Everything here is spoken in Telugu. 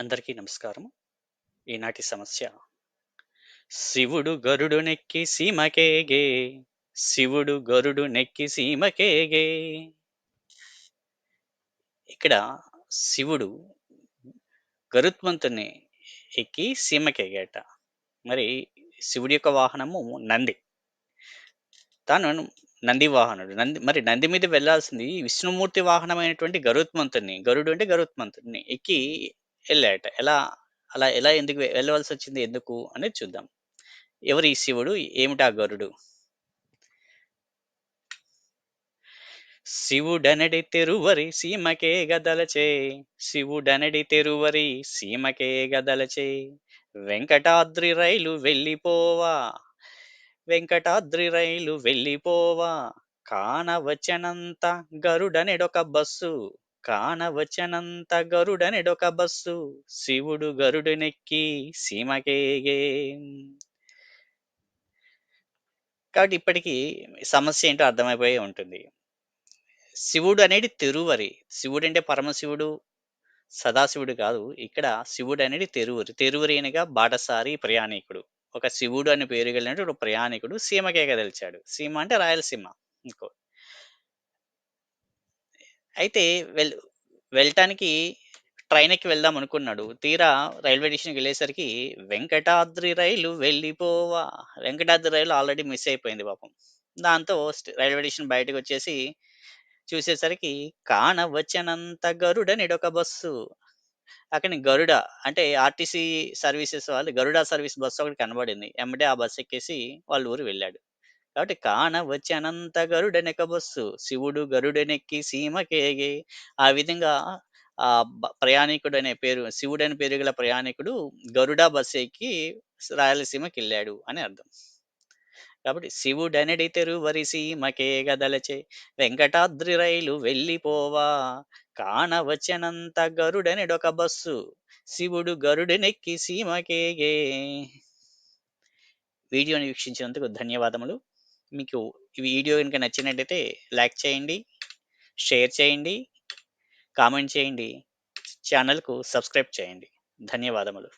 అందరికీ నమస్కారం. ఈనాటి సమస్య శివుడు గరుడు నెక్కి సీమకేగే శివుడు గరుడు నెక్కి సీమకేగే. ఇక్కడ శివుడు గరుత్మంతుని ఎక్కి సీమకేగాట. మరి శివుడి యొక్క వాహనము నంది. తాను నంది వాహనుడు. నంది మరి నంది మీద వెళ్ళాల్సింది విష్ణుమూర్తి వాహనమైనటువంటి గరుత్మంతుని గరుడు అంటే గరుత్మంతుని ఎక్కి వెళ్ళాట ఎలా అలా ఎలా ఎందుకు వెళ్ళవలసి వచ్చింది ఎందుకు అనేది చూద్దాం. ఎవరు ఈ శివుడు? ఏమిటా గరుడు? శివుడనడి తెరువరి సీమకే గదలచే శివుడనడి తెరువరి సీమకే గదలచే వెంకటాద్రి రైలు వెళ్ళిపోవా వెంకటాద్రి రైలు వెళ్ళిపోవా కానవచనంత గరుడనెడొక బస్సు కానవచనంత గరుడనెడొక బస్సు. శివుడు గరుడనెక్కి సీమకేగే. కాబట్టి ఇప్పటికీ సమస్య ఏంటో అర్థమైపోయి ఉంటుంది. శివుడు అనేది తెరువరి. శివుడు అంటే పరమశివుడు సదాశివుడు కాదు. ఇక్కడ శివుడు అనేది తెరువురి. తెరువురి అనగా బాటసారి ప్రయాణికుడు. ఒక శివుడు అని పేరు కలిగినట్టు ఒక ప్రయాణికుడు సీమకేగ తెలిచాడు. సీమ అంటే రాయలసీమ. ఇంకో అయితే వెల్ వెళ్ళటానికి ట్రైన్ ఎక్కి వెళ్దాం అనుకున్నాడు. తీరా రైల్వే స్టేషన్కి వెళ్ళేసరికి వెంకటాద్రి రైలు వెళ్ళిపోవా వెంకటాద్రి రైలు ఆల్రెడీ మిస్ అయిపోయింది పాపం. దాంతో స్ట్- రైల్వే స్టేషన్ బయటకు వచ్చేసి చూసేసరికి కానవచ్చనంత గరుడనిడొక బస్సు. అక్కడ గరుడ అంటే ఆర్టీసీ సర్వీసెస్ వాళ్ళు గరుడ సర్వీస్ బస్సు ఒకటి కనబడింది. ఎమ్మటే ఆ బస్సు ఎక్కేసి వాళ్ళ ఊరు వెళ్ళాడు. కాబట్టి కాన వచ్చనంత గరుడనెక బస్సు శివుడు గరుడెనెక్కి సీమకేగే. ఆ విధంగా ఆ ప్రయాణికుడు అనే పేరు శివుడు అనే పేరు గల ప్రయాణికుడు గరుడ బస్సు ఎక్కి రాయలసీమకి వెళ్ళాడు అని అర్థం. కాబట్టి శివుడనడి తెరువరి సీమకే గదలచే వెంకటాద్రి రైలు వెళ్ళిపోవా. కానవచనంత గరుడనెడొక బస్సు శివుడు గరుడెనెక్కి సీమకేగే. వీడియోని వీక్షించినందుకు ధన్యవాదములు. మీకు ఈ వీడియో కనుక నచ్చినట్టయితే లైక్ చేయండి షేర్ చేయండి కామెంట్ చేయండి ఛానల్కు సబ్స్క్రైబ్ చేయండి. ధన్యవాదములు.